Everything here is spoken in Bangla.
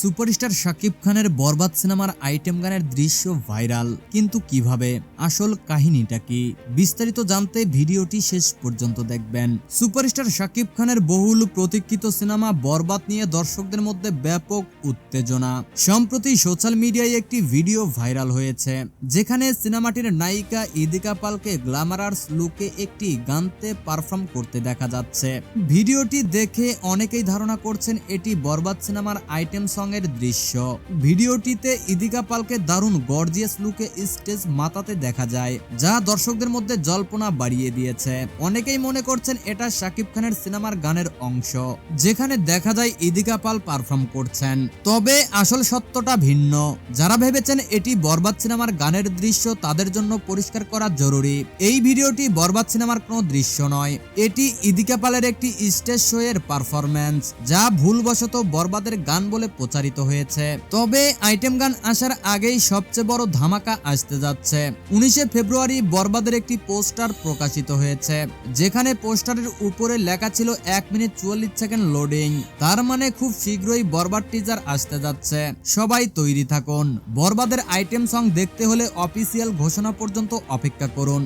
সুপারস্টার শাকিব খানের বরবাদ সিনেমার আইটেম গানের দৃশ্য ভাইরাল। কিন্তু কীভাবে? আসল কাহিনীটা কি? বিস্তারিত জানতে ভিডিওটি শেষ পর্যন্ত দেখবেন। সুপারস্টার শাকিব খানের বহুল প্রতীক্ষিত সিনেমা বরবাদ নিয়ে দর্শকদের মধ্যে ব্যাপক উত্তেজনা। সম্প্রতি সোশ্যাল মিডিয়ায় একটি ভিডিও ভাইরাল হয়েছে, যেখানে সিনেমাটির নায়িকা ইদিকা পালকে গ্ল্যামারার্স লুকে একটি গানতে পারফর্ম করতে দেখা যাচ্ছে। ভিডিওটি দেখে অনেকেই ধারণা করছেন এটি বরবাদ সিনেমার আইটেম সং এর দৃশ্য। ভিডিওটিতে ইদিকা পালকে দারুণ গর্জিয়াস লুকে স্টেজ মাতাতে দেখা যায়, যা দর্শকদের মধ্যে জল্পনা বাড়িয়ে দিয়েছে। অনেকেই মনে করছেন এটা শাকিব খানের সিনেমার গানের অংশ, যেখানে দেখা যায় ইদিকা পাল পারফর্ম করছেন। তবে আসল সত্যটা ভিন্ন। যারা ভেবেছেন এটি বরবাদ সিনেমার গানের দৃশ্য, তাদের জন্য পরিষ্কার করা জরুরি। এই ভিডিওটি বরবাদ সিনেমার কোনো দৃশ্য নয়। এটি ইদিকা পালের একটি স্টেজ শো এর পারফরম্যান্স, যা ভুলবশত বরবাদের গান বলে প্রচারিত হয়েছে। তবে আইটেম গান আসার আগেই সবচেয়ে বড় ধামাকা আসতে যাচ্ছে। উনিশে ফেব্রুয়ারি বরবাদের একটি পোস্টার প্রকাশিত হয়েছে, যেখানে পোস্টারের উপরে লেখা ছিল এক মিনিট চুয়াল্লিশ সেকেন্ড লোডিং। তার মানে খুব শীঘ্রই বরবাদ টিজার আসতে যাচ্ছে। সবাই তৈরি থাকুন। বরবাদের আইটেম সং দেখতে হলে অফিসিয়াল ঘোষণা পর্যন্ত অপেক্ষা করুন।